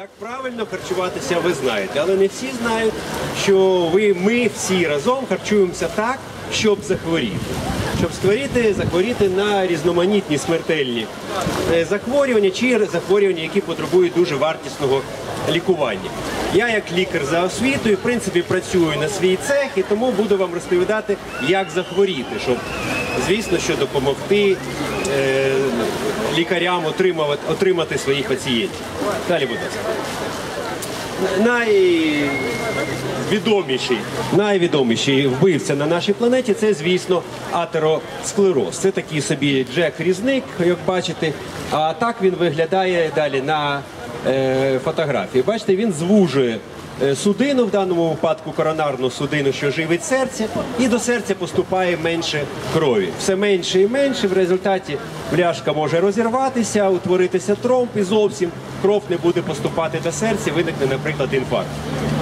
Як правильно харчуватися, ви знаєте, але не всі знають, що ви, ми всі разом харчуємося так, щоб захворіти. Щоб створити, захворіти на різноманітні смертельні е, захворювання чи захворювання, які потребують дуже вартісного лікування. Я, як лікар за освітою, в принципі, працюю на свій цех і тому буду вам розповідати, як захворіти, щоб, звісно, що допомогти е, лікарям отримувати, отримати своїх пацієнтів. Далі, будь ласка. Найвідоміший, найвідоміший вбивця на нашій планеті це, звісно, атеросклероз. Це такий собі Джек-різник, як бачите. А так він виглядає далі на е, фотографії. Бачите, він звужує судину, в даному випадку коронарну судину, що живить серце, і до серця поступає менше крові. Все менше і менше. В результаті бляшка може розірватися, утворитися тромб і зовсім кров не буде поступати до серця, виникне, наприклад, інфаркт.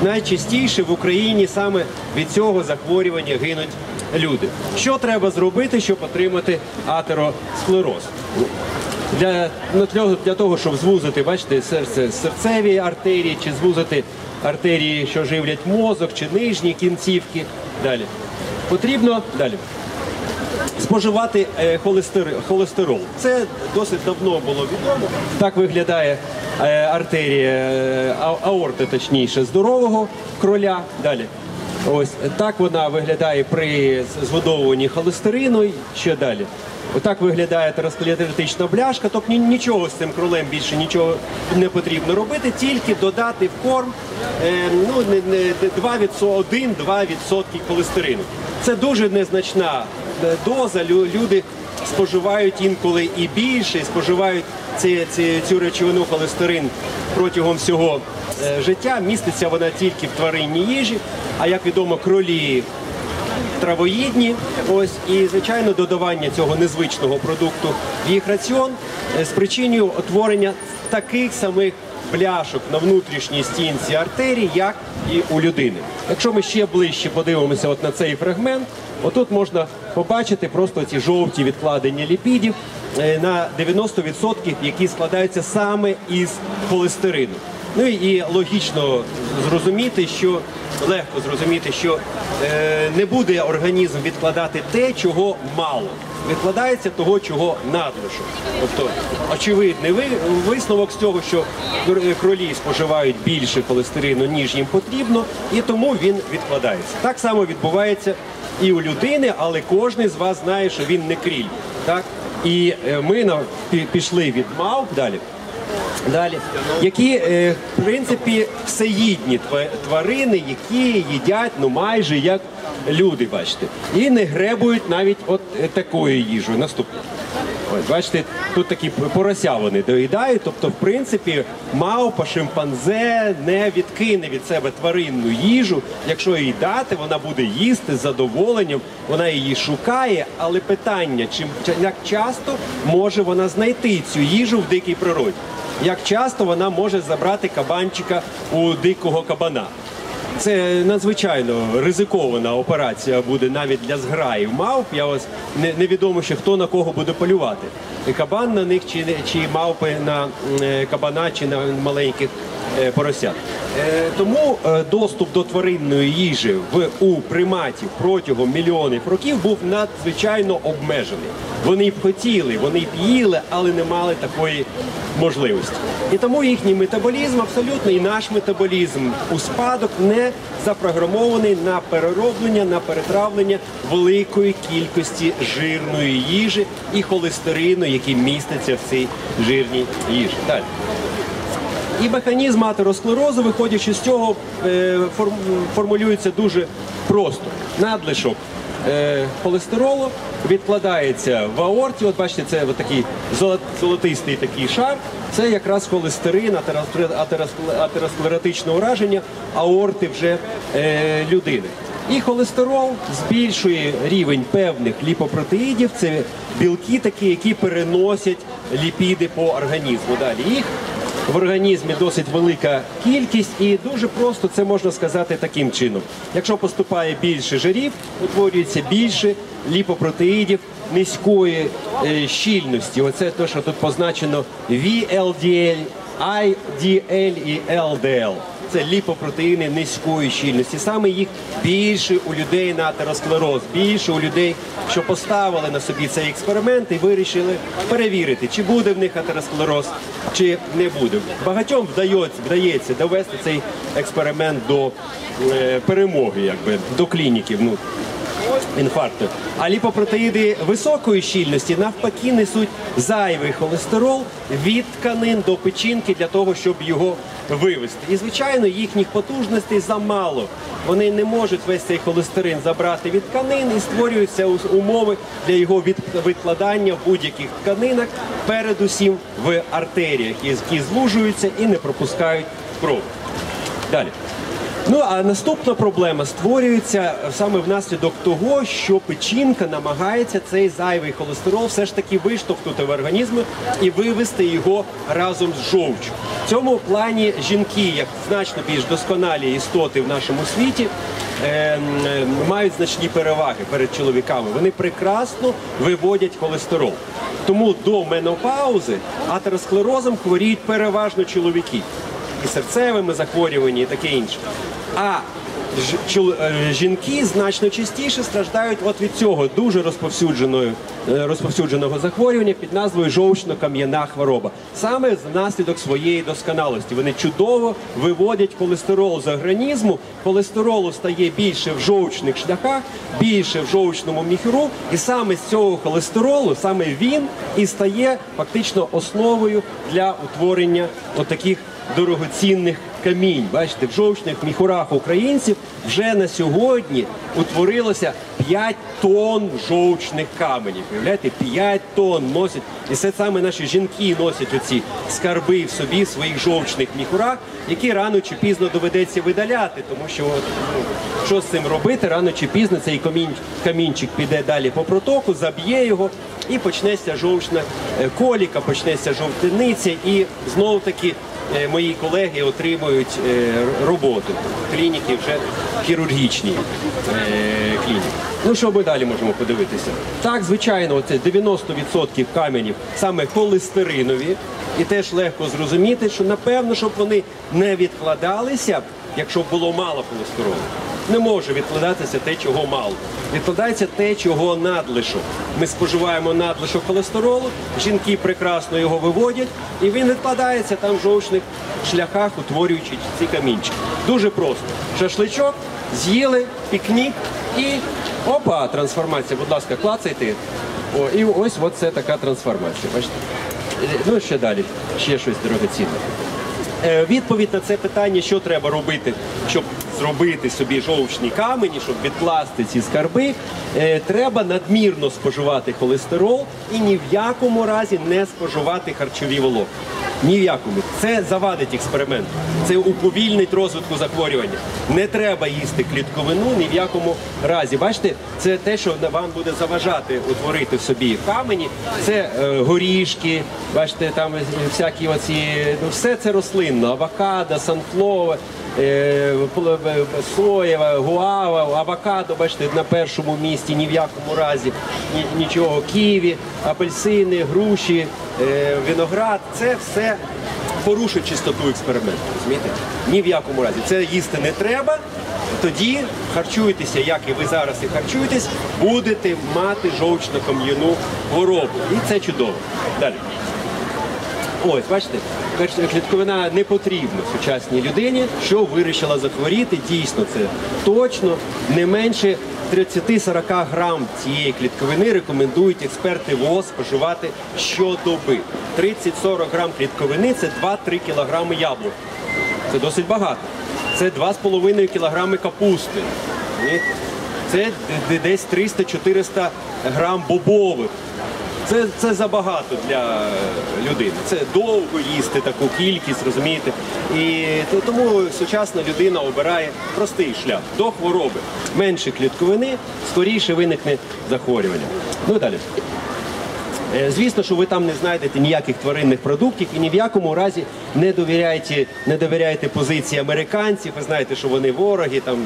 Найчастіше в Україні саме від цього захворювання гинуть люди. Що треба зробити, щоб отримати атеросклероз? Для, ну, для, того, щоб звузити, бачите, серце, серцеві артерії, чи звузити артерії, що живлять мозок, чи нижні кінцівки. Далі. Потрібно далі. Споживати е, холестер- холестерол. Це досить давно було відомо. Так виглядає е, артерія е, аорти, точніше, здорового кроля. Далі. Ось так вона виглядає при згодовуванні холестерину. Ще далі. Отак виглядає атеросклеротична бляшка, тобто нічого з цим кролем більше нічого не потрібно робити, тільки додати в корм е, ну, не, не, 1-2% холестерину. Це дуже незначна е, доза. Лю- Люди споживають інколи і більше, і споживають ці, цю речовину холестерин протягом всього е, життя. Міститься вона тільки в тваринній їжі, а як відомо, кролі травоїдні. Ось і звичайно додавання цього незвичного продукту в їх раціон е, спричинює утворення таких самих бляшок на внутрішній стінці артерій, як і у людини. Якщо ми ще ближче подивимося от на цей фрагмент, отут можна побачити просто ці жовті відкладення ліпідів е, на 90%, які складаються саме із холестерину. Ну і логічно зрозуміти, що легко зрозуміти, що е, не буде організм відкладати те, чого мало. Відкладається того, чого надлишок. Тобто очевидний висновок з цього, що кролі споживають більше холестерину, ніж їм потрібно, і тому він відкладається. Так само відбувається і у людини, але кожен з вас знає, що він не кріль. Так? І е, ми пішли від мавп далі. Далі, які е, в принципі всеїдні тва- тварини, які їдять ну майже як люди, бачите, і не гребують навіть от е, такою їжею. Наступне. Ось, бачите, тут такі порося вони доїдають. Тобто, в принципі, мавпа, шимпанзе не відкине від себе тваринну їжу. Якщо їй дати, вона буде їсти з задоволенням, вона її шукає. Але питання, чим як часто може вона знайти цю їжу в дикій природі? Як часто вона може забрати кабанчика у дикого кабана? Це надзвичайно ризикована операція буде навіть для зграїв мавп. Я ось не, невідомо ще хто на кого буде полювати. Кабан на них чи, чи мавпи на е, кабана чи на маленьких поросят. Е, Тому е, доступ до тваринної їжі в у приматів протягом мільйонів років був надзвичайно обмежений. Вони б хотіли, вони б їли, але не мали такої можливості. І тому їхній метаболізм абсолютно і наш метаболізм у спадок не запрограмований на перероблення, на перетравлення великої кількості жирної їжі і холестерину, які містяться в цій жирній їжі. Далі. І механізм атеросклерозу, виходячи з цього, е, формулюється дуже просто. Надлишок е, холестеролу відкладається в аорті. От бачите, це такий золо- золотистий такий шар. Це якраз холестерин, атероскле- атероскле- атеросклеротичне ураження аорти вже е, людини. І холестерол збільшує рівень певних ліпопротеїдів. Це білки такі, які переносять ліпіди по організму. Далі їх в організмі досить велика кількість, і дуже просто це можна сказати таким чином. Якщо поступає більше жирів, утворюється більше ліпопротеїдів низької е, щільності. Оце те, що тут позначено VLDL IDL і LDL. Це ліпопротеїни низької щільності. Саме їх більше у людей на атеросклероз, більше у людей, що поставили на собі цей експеримент і вирішили перевірити, чи буде в них атеросклероз, чи не буде. Багатьом вдається, вдається довести цей експеримент до е, перемоги, якби до клініків. Ну, інфаркту. А ліпопротеїди високої щільності навпаки несуть зайвий холестерол від тканин до печінки для того, щоб його вивести. І звичайно, їхніх потужностей замало. Вони не можуть весь цей холестерин забрати від тканин і створюються умови для його відкладання в будь-яких тканинах, передусім в артеріях, які злужуються і не пропускають кров. Далі. Ну а наступна проблема створюється саме внаслідок того, що печінка намагається цей зайвий холестерол все ж таки виштовхнути в організм і вивести його разом з жовчю. В цьому плані жінки, як значно більш досконалі істоти в нашому світі, е, е, мають значні переваги перед чоловіками. Вони прекрасно виводять холестерол. Тому до менопаузи атеросклерозом хворіють переважно чоловіки і серцевими захворюваннями, і таке інше. А е, жінки значно частіше страждають от від цього дуже розповсюдженої, е, розповсюдженого захворювання під назвою жовчно-кам'яна хвороба. Саме внаслідок своєї досконалості. Вони чудово виводять холестерол з організму. Холестеролу стає більше в жовчних шляхах, більше в жовчному міхуру. І саме з цього холестеролу, саме він і стає фактично основою для утворення отаких дорогоцінних камінь. Бачите, в жовчних міхурах українців вже на сьогодні утворилося 5 тонн жовчних каменів. Уявляєте, 5 тонн носять. І це саме наші жінки носять оці скарби в собі в своїх жовчних міхурах, які рано чи пізно доведеться видаляти, тому що от, ну, що з цим робити, рано чи пізно цей камінь, камінчик піде далі по протоку, заб'є його і почнеться жовчна е, коліка, почнеться жовтиниця, і знов таки мої колеги отримують роботу в Клініки вже хірургічні е, клініки. Ну що ми далі можемо подивитися? Так, звичайно, це 90% каменів саме холестеринові, і теж легко зрозуміти, що напевно, щоб вони не відкладалися, якщо було мало холестеролу. Не може відкладатися те, чого мало. Відкладається те, чого надлишок. Ми споживаємо надлишок холестеролу, жінки прекрасно його виводять, і він відкладається там в жовчних шляхах, утворюючи ці камінчики. Дуже просто. Шашличок, з'їли, пікнік і опа, трансформація. Будь ласка, клацайте. О, і ось от це така трансформація. Бачите? Ну, ще далі, ще щось дорогоцінне. Е, Відповідь на це питання, що треба робити, щоб зробити собі жовчні камені, щоб відкласти ці скарби, е, треба надмірно споживати холестерол і ні в якому разі не споживати харчові волокна. Ні в якому. Це завадить експерименту. Це уповільнить розвитку захворювання. Не треба їсти клітковину ні в якому разі. Бачите, це те, що вам буде заважати утворити в собі камені. Це е, горішки, бачите, там всякі оці, ну все це рослинно, авокадо, санфлове. е, е, Соєва, гуава, авокадо, бачите, на першому місці ні в якому разі нічого. Ківі, апельсини, груші, е, виноград це все порушує чистоту експерименту. Розумієте? Ні в якому разі. Це їсти не треба. Тоді харчуєтеся, як і ви зараз і харчуєтесь, будете мати жовчно-кам'яну хворобу. І це чудово. Далі. Ось, бачите, клітковина не потрібна сучасній людині, що вирішила захворіти. Дійсно, це точно не менше 30-40 грам цієї клітковини рекомендують експерти ВОЗ споживати щодоби. 30-40 грам клітковини це 2-3 кілограми яблук. Це досить багато. Це 2,5 кілограми капусти. Це десь 300-400 грам бобових. Це, це забагато для людини. Це довго їсти таку кількість, розумієте? І то- тому сучасна людина обирає простий шлях до хвороби. Менше клітковини, скоріше виникне захворювання. Ну і далі. Е, Звісно, що ви там не знайдете ніяких тваринних продуктів і ні в якому разі не довіряйте, не довіряйте позиції американців. Ви знаєте, що вони вороги там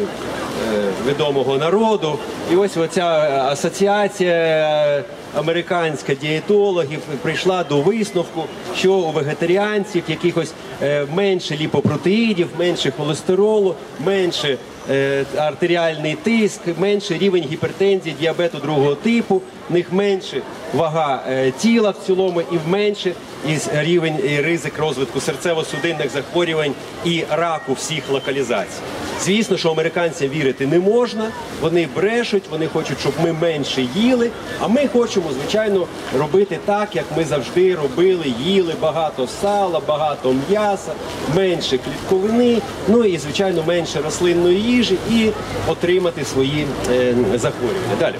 е, відомого народу. І ось оця е, асоціація американська дієтологів прийшла до висновку, що у вегетаріанців якихось е, менше ліпопротеїдів, менше холестеролу, менше е, артеріальний тиск, менше рівень гіпертензії, діабету другого типу, в них менше вага е, тіла в цілому і менше із рівень і ризик розвитку серцево-судинних захворювань і раку всіх локалізацій. Звісно, що американцям вірити не можна. Вони брешуть, вони хочуть, щоб ми менше їли. А ми хочемо, звичайно, робити так, як ми завжди робили, їли багато сала, багато м'яса, менше клітковини, ну і звичайно менше рослинної їжі і отримати свої е, захворювання. Далі.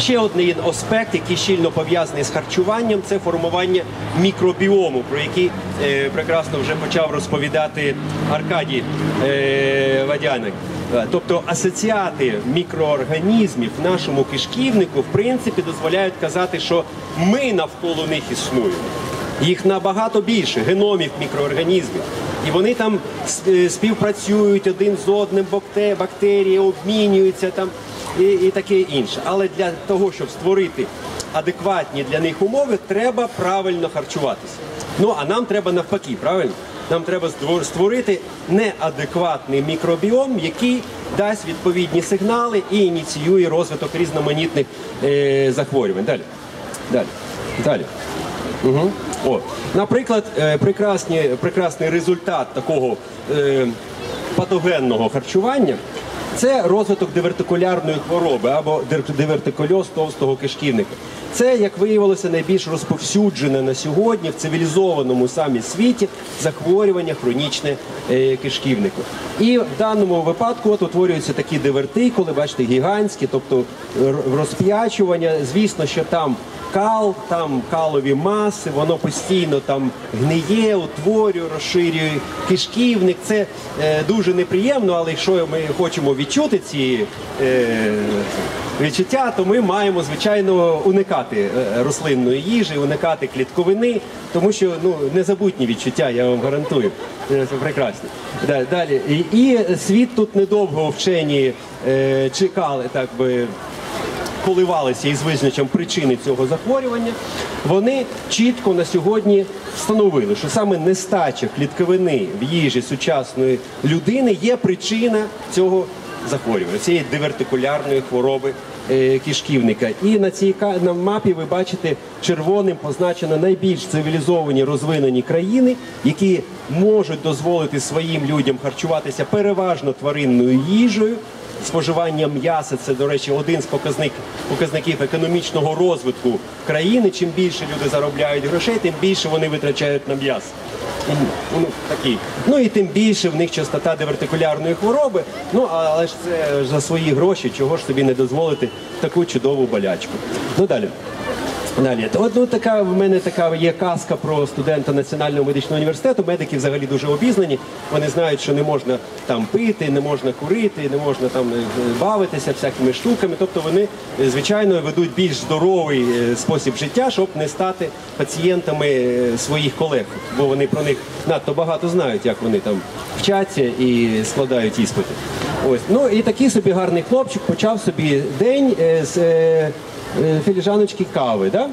Ще один аспект, який щільно пов'язаний з харчуванням, це формування мікробіому, про який е, прекрасно вже почав розповідати Аркадій е, Вадяник. Е, Тобто асоціати мікроорганізмів нашому кишківнику в принципі дозволяють казати, що ми навколо них існуємо. Їх набагато більше геномів мікроорганізмів. І вони там співпрацюють один з одним, бакте- бактерії обмінюються там і, і таке інше. Але для того, щоб створити адекватні для них умови, треба правильно харчуватися. Ну а нам треба навпаки, правильно? Нам треба створити неадекватний мікробіом, який дасть відповідні сигнали і ініціює розвиток різноманітних е, захворювань. Далі. Далі. Далі. Угу. О, наприклад, е, прекрасні, прекрасний результат такого е, патогенного харчування це розвиток дивертикулярної хвороби або дивертикульоз товстого кишківника. Це, як виявилося, найбільш розповсюджене на сьогодні в цивілізованому самі світі захворювання хронічне е, кишківнику. І в даному випадку от утворюються такі дивертикули, бачите, гігантські, тобто розп'ячування. Звісно, що там кал, там калові маси, воно постійно там гниє, утворює, розширює кишківник. Це е, дуже неприємно, але якщо ми хочемо відчути ці е, відчуття, то ми маємо звичайно уникати е, рослинної їжі, уникати клітковини, тому що ну незабутні відчуття, я вам гарантую. Е, Це прекрасно. Далі і, і світ тут недовго вчені е, чекали, так би коливалися із визначенням причини цього захворювання, вони чітко на сьогодні встановили, що саме нестача клітковини в їжі сучасної людини є причина цього захворювання, цієї дивертикулярної хвороби е, кишківника. І на цій на мапі ви бачите червоним позначено найбільш цивілізовані розвинені країни, які можуть дозволити своїм людям харчуватися переважно тваринною їжею. Споживання м'яса це, до речі, один з показник, показників економічного розвитку країни. Чим більше люди заробляють грошей, тим більше вони витрачають на м'ясо. Ну, такі. ну і тим більше в них частота дивертикулярної хвороби. Ну але ж це за свої гроші, чого ж собі не дозволити таку чудову болячку. Ну далі. Далі, от ну, така в мене така є казка про студента Національного медичного університету. Медики взагалі дуже обізнані. Вони знають, що не можна там пити, не можна курити, не можна там е, бавитися всякими штуками. Тобто вони е, звичайно ведуть більш здоровий е, спосіб життя, щоб не стати пацієнтами своїх колег, бо вони про них надто багато знають, як вони там вчаться і складають іспити. Ось ну і такий собі гарний хлопчик почав собі день з. Е, філіжаночки кави, да?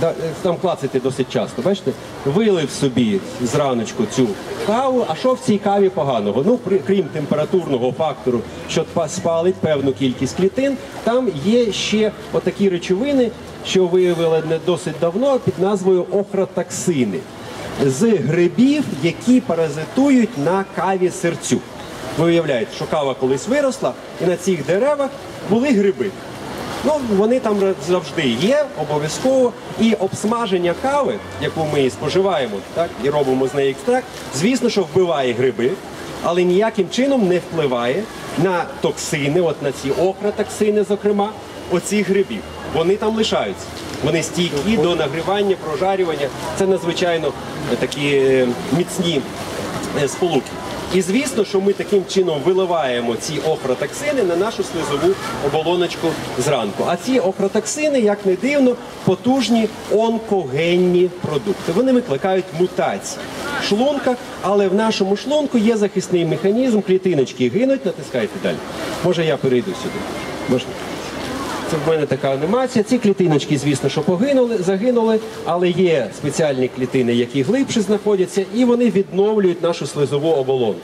Да, е, там клацати досить часто. Бачите, вилив собі зраночку цю каву. А що в цій каві поганого? Ну, крім температурного фактору, що спалить певну кількість клітин, там є ще отакі речовини, що виявили не досить давно під назвою охротоксини з грибів, які паразитують на каві серцю. Ви уявляєте, що кава колись виросла, і на цих деревах були гриби. Ну, вони там завжди є, обов'язково. І обсмаження кави, яку ми споживаємо, так, і робимо з неї екстракт, звісно, що вбиває гриби, але ніяким чином не впливає на токсини, от на ці охротоксини, зокрема, оцих грибів. Вони там лишаються. Вони стійкі до нагрівання, прожарювання. Це надзвичайно такі е, міцні е, сполуки. І звісно, що ми таким чином виливаємо ці охротоксини на нашу слизову оболоночку зранку. А ці охротоксини, як не дивно, потужні онкогенні продукти. Вони викликають мутації в шлунках, але в нашому шлунку є захисний механізм, клітиночки гинуть, натискайте далі. Може я перейду сюди. Можна? Це в мене така анімація. Ці клітиночки, звісно, що погинули, загинули, але є спеціальні клітини, які глибше знаходяться, і вони відновлюють нашу слизову оболонку.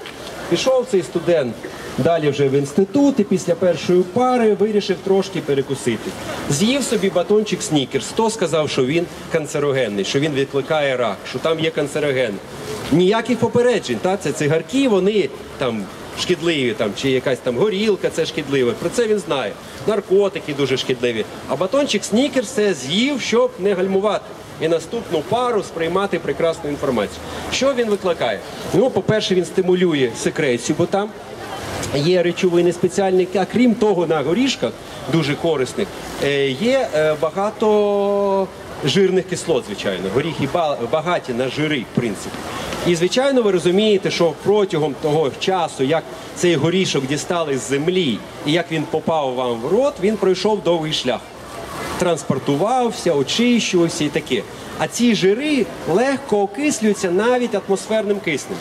Пішов цей студент далі вже в інститут і після першої пари вирішив трошки перекусити. З'їв собі батончик снікерс. Хто сказав, що він канцерогенний, що він викликає рак, що там є канцероген. Ніяких попереджень. Та? Це цигарки, вони там шкідливі, там, чи якась там горілка, це шкідливе. Про це він знає. Наркотики дуже шкідливі. А батончик снікерс це з'їв, щоб не гальмувати. І наступну пару сприймати прекрасну інформацію. Що він викликає? Ну, по-перше, він стимулює секрецію, бо там є речовини спеціальні, а крім того, на горішках дуже корисних е, є е, багато жирних кислот, звичайно. Горіхи ба- багаті на жири, в принципі. І звичайно, ви розумієте, що протягом того часу, як цей горішок дістали з землі і як він попав вам в рот, він пройшов довгий шлях транспортувався, очищувався і таке. А ці жири легко окислюються навіть атмосферним киснем.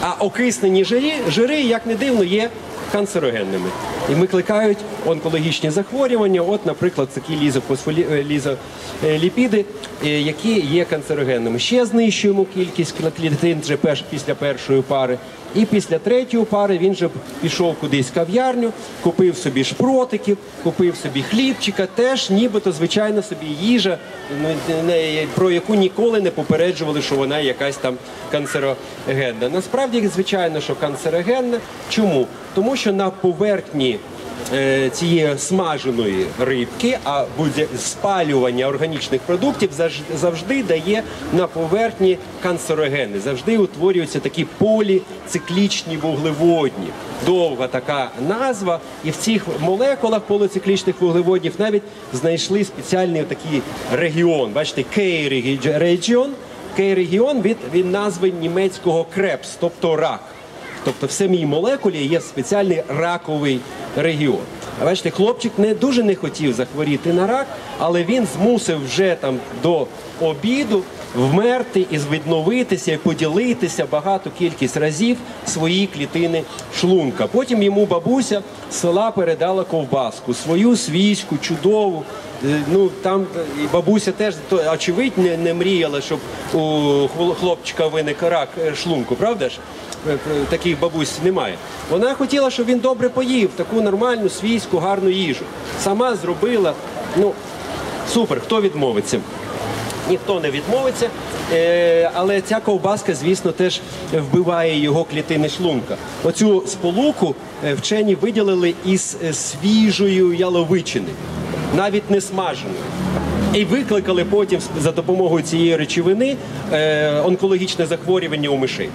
А окиснені жири, жири, як не дивно, є канцерогенними і викликають онкологічні захворювання. От, наприклад, такі е, лізоліпіди, е, які є канцерогенними. Ще знищуємо кількість клітин вже після першої пари. І після третьої пари він же пішов кудись в кав'ярню, купив собі шпротиків, купив собі хлібчика, теж нібито звичайно собі їжа, ну, про яку ніколи не попереджували, що вона якась там канцерогенна. Насправді, звичайно, що канцерогенна. Чому? Тому що на поверхні цієї смаженої рибки, а спалювання органічних продуктів завжди дає на поверхні канцерогени. Завжди утворюються такі поліциклічні вуглеводні. Довга така назва, і в цих молекулах поліциклічних вуглеводнів навіть знайшли спеціальний такий регіон. Бачите, Кей-регіон. Кей-регіон від, від назви німецького крепс, тобто рак. Тобто в самій молекулі є спеціальний раковий регіон. А бачите, хлопчик не дуже не хотів захворіти на рак, але він змусив вже там до обіду вмерти і відновитися і поділитися багато кількість разів свої клітини шлунка. Потім йому бабуся з села передала ковбаску, свою свійську, чудову. Е, Ну там е, бабуся теж то очевидь не, не мріяла, щоб у хло- хлопчика виник рак е, шлунку, правда ж? Е, Таких бабусь немає. Вона хотіла, щоб він добре поїв таку нормальну свійську гарну їжу. Сама зробила. Ну супер, хто відмовиться? Ніхто не відмовиться, Е, але ця ковбаска, звісно, теж вбиває його клітини шлунка. Оцю сполуку е, вчені виділили із свіжої яловичини, навіть не смаженої. І викликали потім за допомогою цієї речовини онкологічне захворювання у мишей.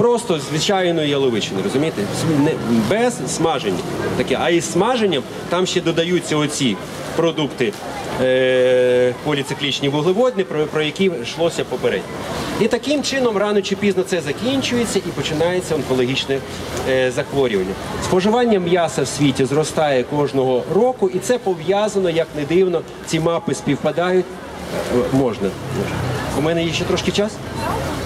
Просто звичайної яловичини, розумієте? Не- Без смаження. Таке. А із смаженням там ще додаються оці продукти е, поліциклічні вуглеводні, про, про які йшлося попередньо. І таким чином рано чи пізно це закінчується і починається онкологічне е, захворювання. Споживання м'яса в світі зростає кожного року, і це пов'язано, як не дивно, ці мапи співпадають. Е, Можна. У мене є ще трошки час?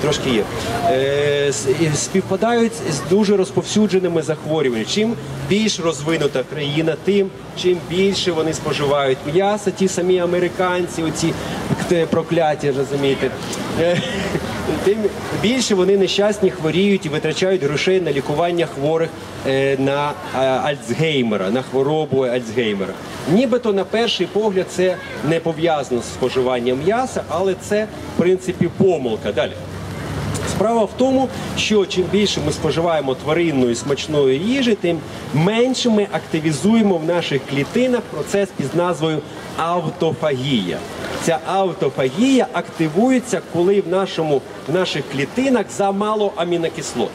Трошки є. Е, співпадають з дуже розповсюдженими захворюваннями. Чим більш розвинута країна, тим чим більше вони споживають м'яса, ті самі американці, оці прокляті, розумієте. Е, Тим більше вони нещасні хворіють і витрачають грошей на лікування хворих е, на Альцгеймера, на хворобу Альцгеймера. Нібито на перший погляд це не пов'язано з споживанням м'яса, але це в принципі помилка. Далі. Справа в тому, що чим більше ми споживаємо тваринної смачної їжі, тим менше ми активізуємо в наших клітинах процес під назвою автофагія. Ця автофагія активується, коли в, нашому, в наших клітинах замало амінокислот.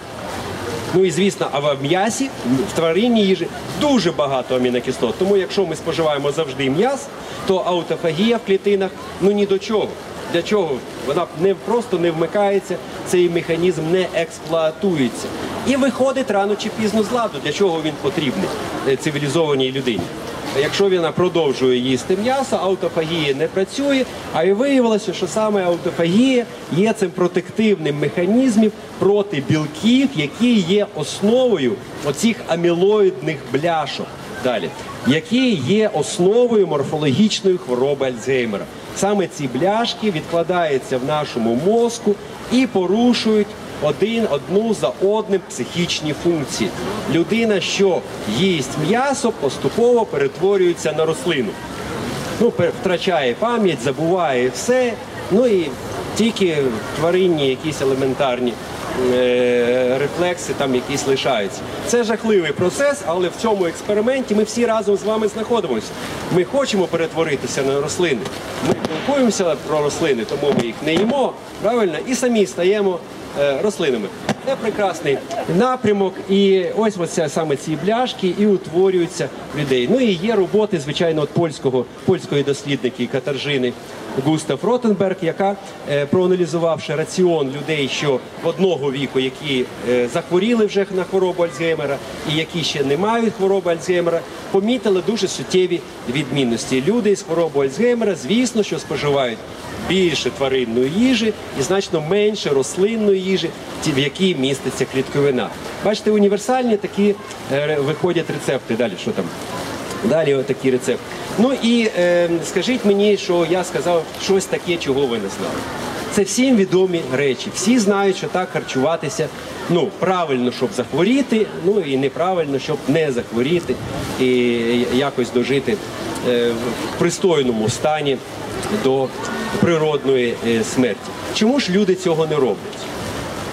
Ну і звісно, а в м'ясі, в тваринній їжі дуже багато амінокислот. Тому якщо ми споживаємо завжди м'яс, то аутофагія в клітинах ну ні до чого. Для чого? Вона не просто не вмикається, цей механізм не експлуатується. І виходить рано чи пізно з ладу, для чого він потрібний е, цивілізованій людині. Якщо вона продовжує їсти м'ясо, аутофагія не працює, а і виявилося, що саме аутофагія є цим протективним механізмом проти білків, які є основою оцих амілоїдних бляшок. Далі, які є основою морфологічної хвороби Альцгеймера. Саме ці бляшки відкладаються в нашому мозку і порушують один одну за одним психічні функції. Людина, що їсть м'ясо, поступово перетворюється на рослину. Ну, втрачає пам'ять, забуває все. Ну і тільки тваринні якісь елементарні рефлекси там якісь лишаються. Це жахливий процес, але в цьому експерименті ми всі разом з вами знаходимося. Ми хочемо перетворитися на рослини. Ми спілкуємося про рослини, тому ми їх не їмо, правильно, і самі стаємо е, рослинами. Це прекрасний напрямок, і ось оце саме ці бляшки і утворюються людей. Ну і є роботи, звичайно, от польського польської дослідники Катаржини Густав Ротенберг, яка е, проаналізувавши раціон людей, що в одного віку, які е, захворіли вже на хворобу Альцгеймера, і які ще не мають хвороби Альцгеймера, помітили дуже суттєві відмінності. Люди з хворобою Альцгеймера, звісно, що споживають більше тваринної їжі і значно менше рослинної їжі, в якій міститься клітковина. Бачите, універсальні такі е, виходять рецепти. Далі що там? Далі отакі рецепти. Ну і е, скажіть мені, що я сказав щось таке, чого ви не знали. Це всім відомі речі. Всі знають, що так харчуватися ну, правильно, щоб захворіти, ну і неправильно, щоб не захворіти і якось дожити е, в пристойному стані до природної е, смерті. Чому ж люди цього не роблять?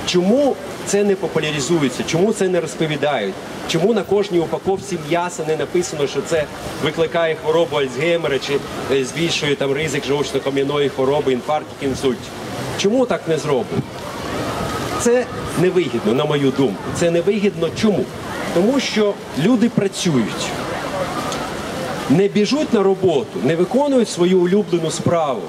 Чому це не популяризується? Чому це не розповідають? Чому на кожній упаковці м'яса не написано, що це викликає хворобу Альцгеймера чи е, збільшує там ризик жовчно-кам'яної хвороби, інфарктів, інсультів? Чому так не зроблено? Це невигідно, на мою думку. Це невигідно чому? Тому що люди працюють, не біжуть на роботу, не виконують свою улюблену справу.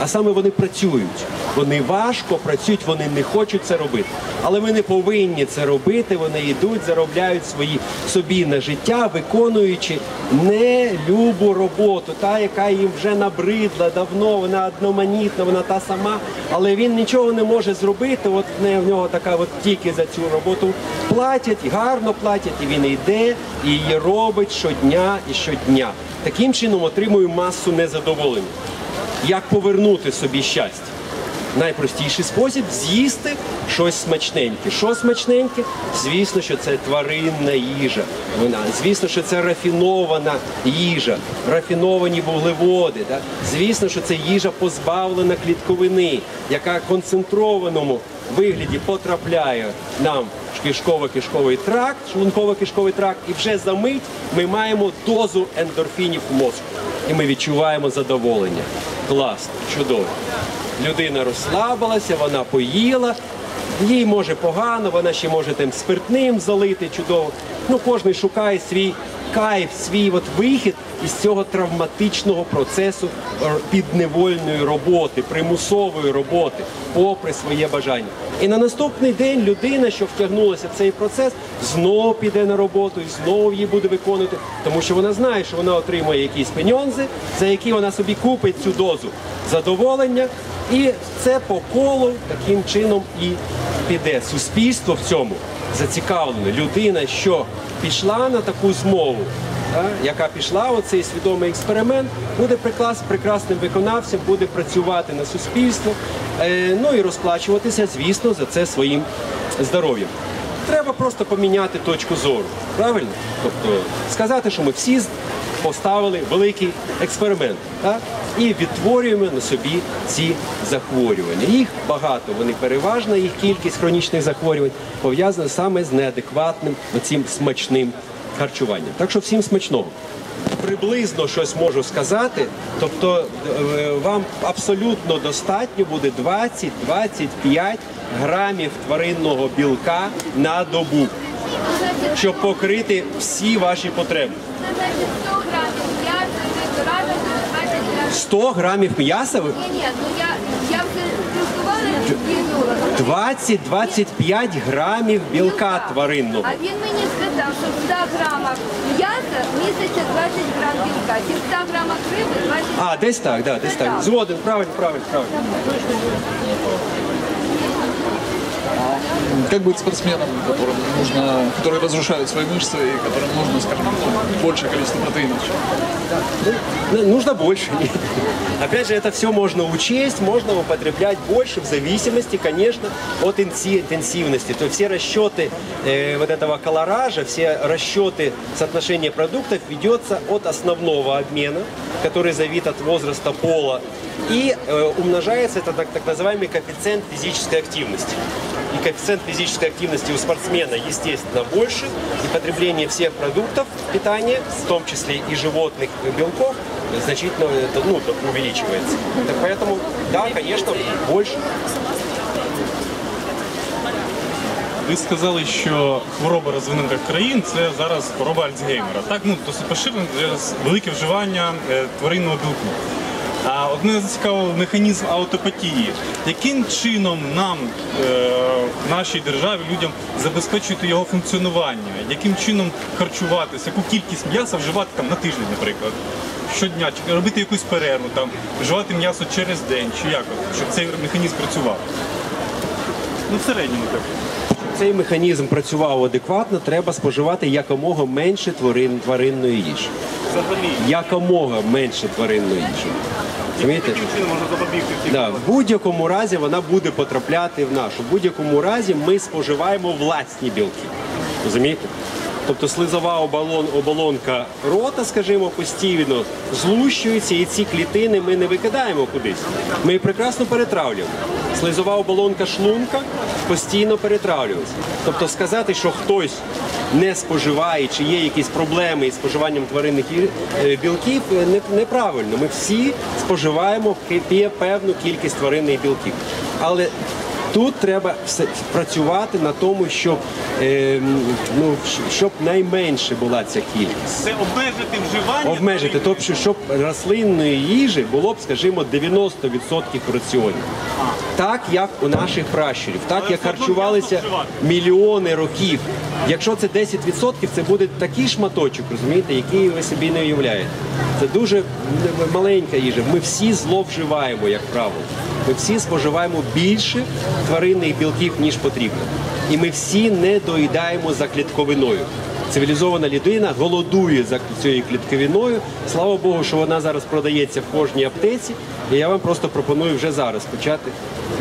А саме вони працюють. Вони важко працюють, вони не хочуть це робити. Але вони повинні це робити. Вони йдуть, заробляють свої собі на життя, виконуючи нелюбу роботу, та яка їм вже набридла давно. Вона одноманітна, вона та сама, але він нічого не може зробити. От в нього така от тільки за цю роботу платять, гарно платять, і він йде і її робить щодня і щодня. Таким чином отримує масу незадоволення. Як повернути собі щастя? Найпростіший спосіб з'їсти щось смачненьке. Що смачненьке? Звісно, що це тваринна їжа. Звісно, що це рафінована їжа, рафіновані вуглеводи. Звісно, що це їжа позбавлена клітковини, яка в концентрованому вигляді потрапляє нам в кишково-кишковий тракт, шлунково-кишковий тракт, і вже за мить ми маємо дозу ендорфінів в мозку. І ми відчуваємо задоволення. Клас, чудово. Людина розслабилася, вона поїла, їй може погано, вона ще може тим спиртним залити чудово. Ну, кожен шукає свій кайф, свій от вихід із цього травматичного процесу е, підневольної роботи, примусової роботи, попри своє бажання. І на наступний день людина, що втягнулася в цей процес, знову піде на роботу і знову її буде виконувати, тому що вона знає, що вона отримує якісь пеньонзи, за які вона собі купить цю дозу задоволення, і це по колу таким чином і піде. Суспільство в цьому зацікавлене. Людина, що пішла на таку змову, та, яка пішла у цей свідомий експеримент, буде прекрас, прекрасним виконавцем, буде працювати на суспільство, е, ну і розплачуватися, звісно, за це своїм здоров'ям. Треба просто поміняти точку зору. Правильно? Тобто сказати, що ми всі поставили великий експеримент так? І відтворюємо на собі ці захворювання. Їх багато, вони переважна, їх кількість хронічних захворювань пов'язана саме з неадекватним оцим смачним харчуванням. Так що всім смачного. Приблизно щось можу сказати, тобто е, вам абсолютно достатньо буде 20-25 грамів тваринного білка на добу, щоб покрити всі ваші потреби. Це значить 100 грамів м'яса, це разом 20 грамів. 100 грамів м'яса ви- Ні, ні, ну я, я вже тестувала дієтолога. 20-25 грамів білка тваринного. А він мені сказав, що в 100 грамах м'яса міститься 20 грам білка, чи в 100 грамах риби 20 А, десь так, да, десь так. Згоден, правильно, правильно, правильно. Как быть спортсменом, которым нужно, которые разрушают свои мышцы и которым нужно, скажем, большее количество протеинов? Ну, Нужно больше. Опять же, это все можно учесть, можно употреблять больше в зависимости, конечно, от интенсивности. То есть все расчеты э, вот этого колоража, все расчеты соотношения продуктов ведется от основного обмена, который зависит от возраста пола, и э, умножается это так, так называемый коэффициент физической активности. И коэффициент физической активности у спортсмена, естественно, больше, и потребление всех продуктов питания, в том числе и животных белков, значительно ну, увеличивается. Так поэтому, да, конечно, больше. Ви сказали, що хвороба розвинутих країн це зараз хвороба Альцгеймера. Так, ну досить поширено через велике вживання тваринного білку. А от мене зацікавив механізм аутопатії. Яким чином нам, е, в нашій державі, людям забезпечувати його функціонування? Яким чином харчуватися, яку кількість м'яса вживати там на тиждень, наприклад? Щодня, чи робити якусь перерву, там, вживати м'ясо через день, чи як, щоб цей механізм працював? Ну, в середньому так. Цей механізм працював адекватно, треба споживати якомога менше тварин, тваринної їжі. Взагалі. Якомога менше тваринної їжі. Розумієте? Да, в будь-якому разі вона буде потрапляти в нашу. В будь-якому разі ми споживаємо власні білки. Розумієте? Тобто слизова оболон, оболонка рота, скажімо, постійно злущується, і ці клітини ми не викидаємо кудись. Ми їх прекрасно перетравлюємо. Слизова оболонка шлунка постійно перетравлюється. Тобто сказати, що хтось не споживає, чи є якісь проблеми із споживанням тваринних е, білків, е, неправильно. Ми всі споживаємо певну кількість тваринних білків. Але Тут треба все працювати на тому, щоб, е, ну, щоб найменше була ця кількість. Це обмежити вживання. Обмежити, тобто, щоб рослинної їжі було б, скажімо, 90% в раціоні. Так, як у наших пращурів, так як харчувалися мільйони років. Якщо це 10%, це буде такий шматочок, розумієте, який ви собі не уявляєте. Це дуже маленька їжа. Ми всі зловживаємо, як правило. Ми всі споживаємо більше тваринних білків, ніж потрібно. І ми всі не доїдаємо за клітковиною. Цивілізована людина голодує за цією клітковиною. Слава Богу, що вона зараз продається в кожній аптеці. І я вам просто пропоную вже зараз почати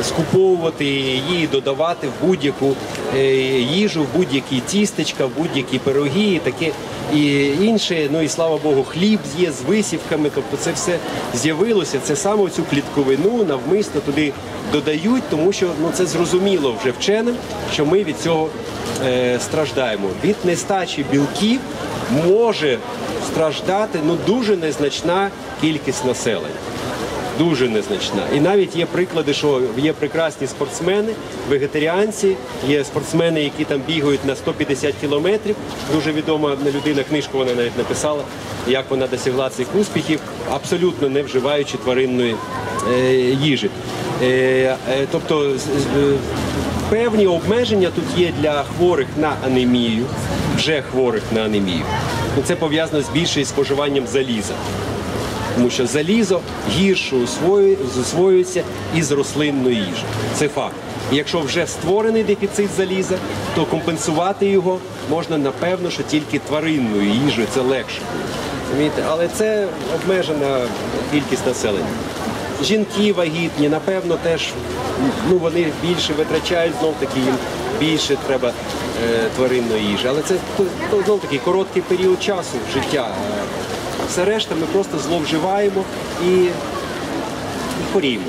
скуповувати її, додавати в будь-яку е, їжу, в будь-які тістечка, в будь-які пироги і таке і інше. Ну і слава Богу, хліб є з висівками. Тобто це все з'явилося. Це саме цю клітковину навмисно туди додають, тому що ну це зрозуміло вже вченим, що ми від цього е, страждаємо. Від нестачі білків може страждати ну дуже незначна кількість населення. Дуже незначна. І навіть є приклади, що є прекрасні спортсмени, вегетаріанці, є спортсмени, які там бігають на 150 кілометрів. Дуже відома людина, книжку вона навіть написала, як вона досягла цих успіхів, абсолютно не вживаючи тваринної е, їжі. Е, е, тобто певні обмеження тут є для хворих на анемію, вже хворих на анемію. Це пов'язано з більшим споживанням заліза тому що залізо гірше усвоює- засвоюється із рослинної їжі. Це факт. І якщо вже створений дефіцит заліза, то компенсувати його можна напевно, що тільки тваринною їжею це легше. Але це обмежена кількість населення. Жінки вагітні, напевно, теж ну, вони більше витрачають, знов таки їм більше треба е, тваринної їжі. Але це знов таки короткий період часу життя. Все решта ми просто зловживаємо і, і хворіємо.